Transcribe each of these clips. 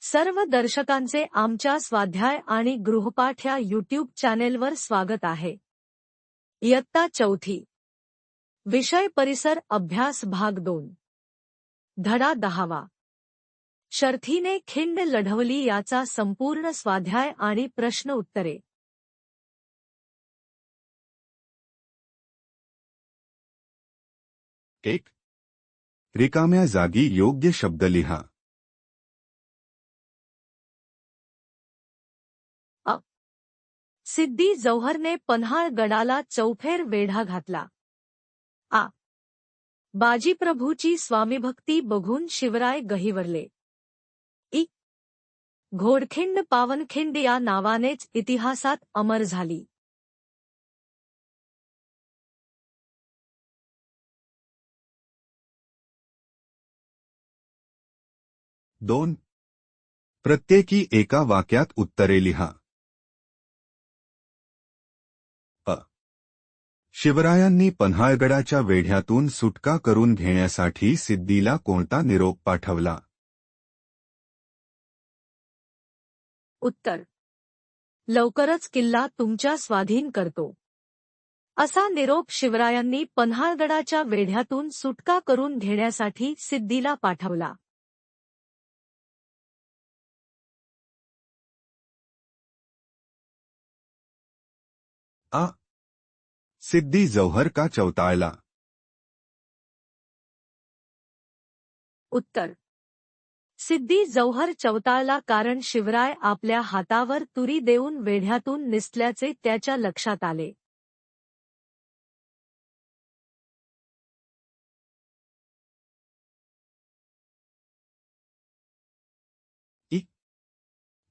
सर्व दर्शकांचे आमच्या स्वाध्याय आणि गृहपाठ या युट्यूब चॅनेलवर स्वागत आहे. इयत्ता चौथी. विषय परिसर अभ्यास भाग दोन. धडा दहावा. शर्थीने खिंड लढवली याचा संपूर्ण स्वाध्याय आणि प्रश्न उत्तरे. एक. रिकाम्या जागी योग्य शब्द लिहा. सिद्धी जौहरने पन्हाळ गडाला चौफेर वेढा घातला. आ. बाजीप्रभूची स्वामीभक्ती बघून शिवराय गहिवरले. इ. घोडखिंड पावनखिंड या नावानेच इतिहासात अमर झाली. दोन. प्रत्येकी एका वाक्यात उत्तरे लिहा. शिवरायांनी पन्हाळगडाच्या वेढ्यातून सुटका करून घेण्यासाठी सिद्धीला कोणता निरोप पाठवला? उत्तर. लवकरच किल्ला तुमच्या स्वाधीन करतो. असा निरोप शिवरायांनी पन्हाळगडाच्या वेढ्यातून सुटका करून घेण्यासाठी सिद्धीला पाठवला. आ सिद्धी जौहर का चौताळला उत्तर. सिद्धी जौहर चौताळला कारण शिवराय आपल्या हातावर तुरी देऊन वेढ्यातून निसल्याचे त्याच्या लक्षात आले.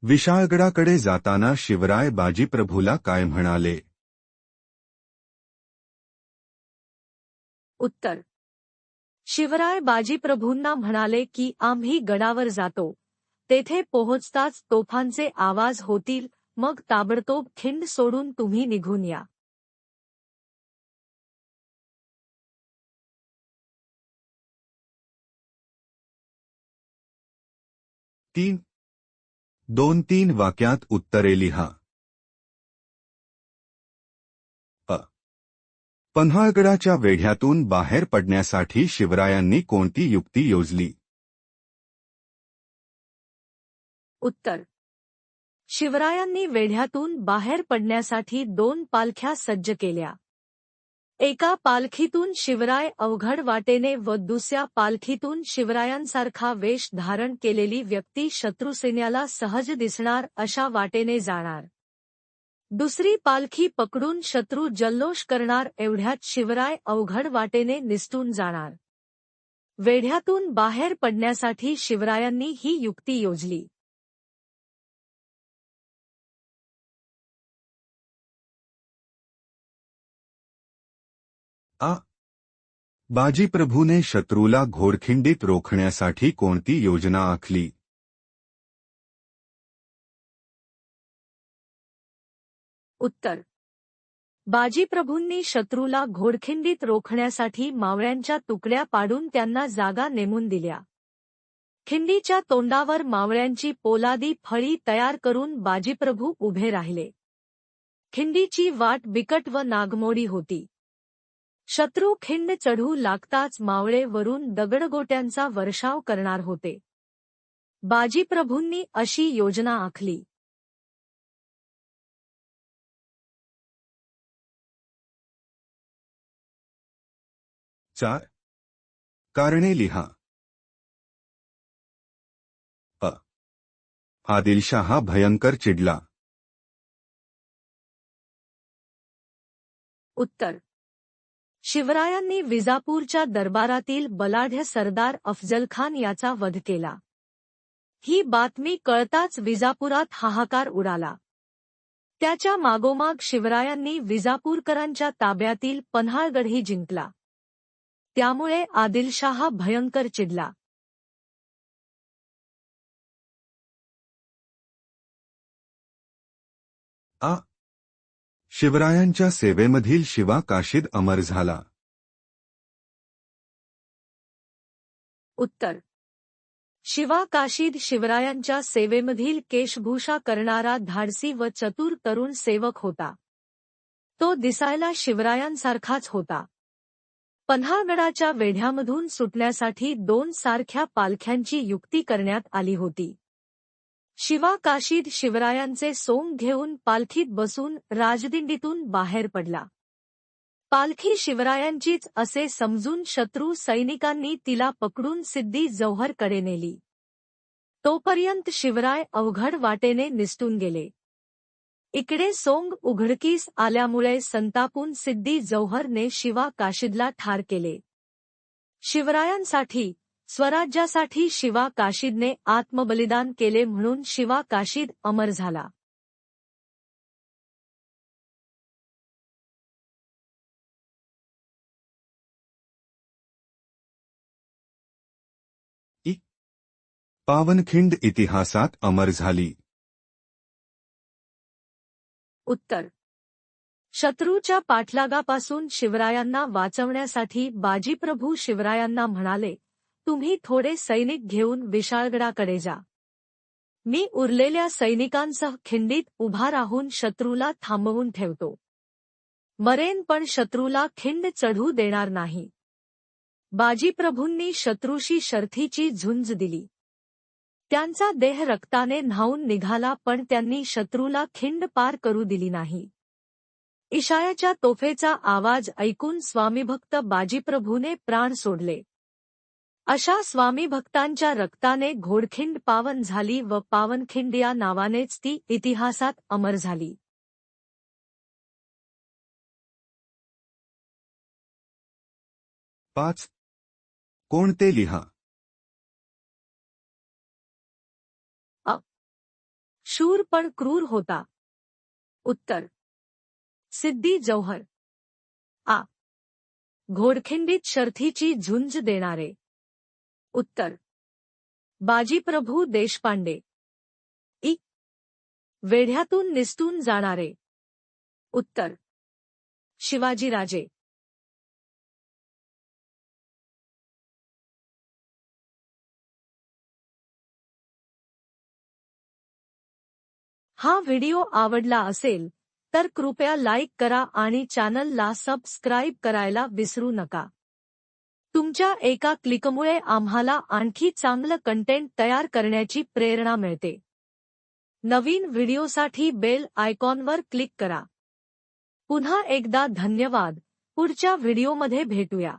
विशाळगडाकडे जाताना शिवराय बाजीप्रभूला काय म्हणाले? उत्तर. शिवराय बाजीप्रभूंना म्हणाले की आम्ही गडावर जातो. तेथे पोहोचताच तोफांचे आवाज होतील मग ताबडतोब खिंड सोडून तुम्ही निघून या. तीन. दोन तीन वाक्यात उत्तरे लिहा. पन्हाळगडाच्या वेढ्यातून बाहेर पडण्यासाठी शिवरायांनी कोणती युक्ती योजली? उत्तर. शिवरायांनी वेढ्यातून बाहेर पडण्यासाठी दोन पालख्या सज्ज केल्या. एका पालखीतून शिवराय अवघड वाटेने व दुसऱ्या पालखीतून शिवरायांसारखा वेश धारण केलेली व्यक्ती शत्रुसेन्याला सहज दिसणार अशा वाटेने जाणार. दुसरी पालखी पकडून शत्रू जल्लोष करणार, एवढ्यात शिवराय अवघड वाटेने निसटून जाणार. वेढ्यातून बाहेर पडण्यासाठी शिवरायांनी ही युक्ती योजली. आ. बाजीप्रभूने शत्रूला घोडखिंडीत रोखण्यासाठी कोणती योजना आखली? उत्तर. बाजीप्रभूंनी शत्रूला घोडखिंडीत रोखण्यासाठी मावळ्यांच्या तुकड्या पाडून त्यांना जागा नेमून दिल्या. खिंडीच्या तोंडावर मावळ्यांची पोलादी फळी तयार करून बाजीप्रभू उभे राहिले. खिंडीची वाट बिकट व नागमोडी होती. शत्रू खिंड चढू लागताच मावळे वरून दगडगोट्यांचा वर्षाव करणार होते. बाजीप्रभूंनी अशी योजना आखली. चार। कारणे लिहा। अ। आदिलशाह भयंकर चिडला। उत्तर। शिवरायांनी विजापूरच्या दरबारातील बलाढ्य सरदार अफजल खान याचा वध केला. ही बातमी कळताच विजापुरात हाहाकार उडाला. त्याच्या मागोमाग शिवरायांनी विजापूरकरांच्या ताब्यातील पन्हाळगढही जिंकला. त्यामुळे आदिलशाह भयंकर चिडला. आ. शिवरायांच्या सेवेमधील शिवा काशीद अमर झाला. उत्तर. शिवा काशीद शिवरायांच्या सेवेमधील केशभूषा करणारा धाडसी व चतुर तरुण सेवक होता. तो दिसायला शिवरायांसारखाच होता. पन्हाळगडाच्या वेढ्यामधून सुटण्यासाठी दोन सारख्या पालख्यांची युक्ती करण्यात आली होती. शिवा काशीद शिवरायांचे सोंग घेऊन पालखीत बसून राजदिंडीतून बाहेर पडला. पालखी शिवरायांचीच असे समजून शत्रू सैनिकांनी तिला पकडून सिद्धी जौहरकडे नेली. तोपर्यंत शिवराय अवघड वाटेने निसटून गेले. इकडे सोंग उघडकीस आल्यामुळे संतापून सिद्धी जौहरने शिवा काशीदला ठार केले. शिवरायांसाठी, स्वराज्यासाठी शिवा काशीदने आत्मबलिदान केले म्हणून शिवा काशीद अमर झाला. पावनखिंड इतिहासात अमर झाली. उत्तर. शत्रूच्या पाठलागापासून शिवरायांना वाचवण्यासाठी बाजीप्रभू शिवरायांना म्हणाले तुम्ही थोडे सैनिक घेऊन विशाळगडाकडे जा. मी उरलेल्या सैनिकांसह खिंडीत उभा राहून शत्रूला थांबवून ठेवतो. मरेन पण शत्रूला खिंड चढू देणार नाही. बाजीप्रभूंनी शत्रूशी शर्थीची झुंज दिली. त्यांचा देह रक्ताने न्हावून निघाला पण त्यांनी शत्रूला खिंड पार करू दिली नाही. इशायाच्या तोफेचा आवाज ऐकून स्वामीभक्त बाजीप्रभूने प्राण सोडले. अशा स्वामीभक्तांच्या रक्ताने घोडखिंड पावन झाली व पावनखिंड या नावानेच ती इतिहासात अमर झाली. पाच. कोणते लिहा? शूर पण क्रूर होता. उत्तर. सिद्धी जौहर. आ. घोडखिंडीत शर्थीची झुंज देणारे. उत्तर. बाजीप्रभू देशपांडे. इ. वेढ्यातून निसटून जाणारे. उत्तर. शिवाजीराजे. हा व्हिडिओ आवडला असेल, तर कृपया लाईक करा आणि चॅनलला सबस्क्राईब करायला विसरू नका. तुमच्या एका क्लिकमुळे आम्हाला आणखी चांगलं कंटेंट तयार करण्याची प्रेरणा मिळते. नवीन व्हिडिओसाठी बेल आयकॉनवर क्लिक करा. पुन्हा एकदा धन्यवाद. पुढच्या व्हिडिओमध्ये भेटूया.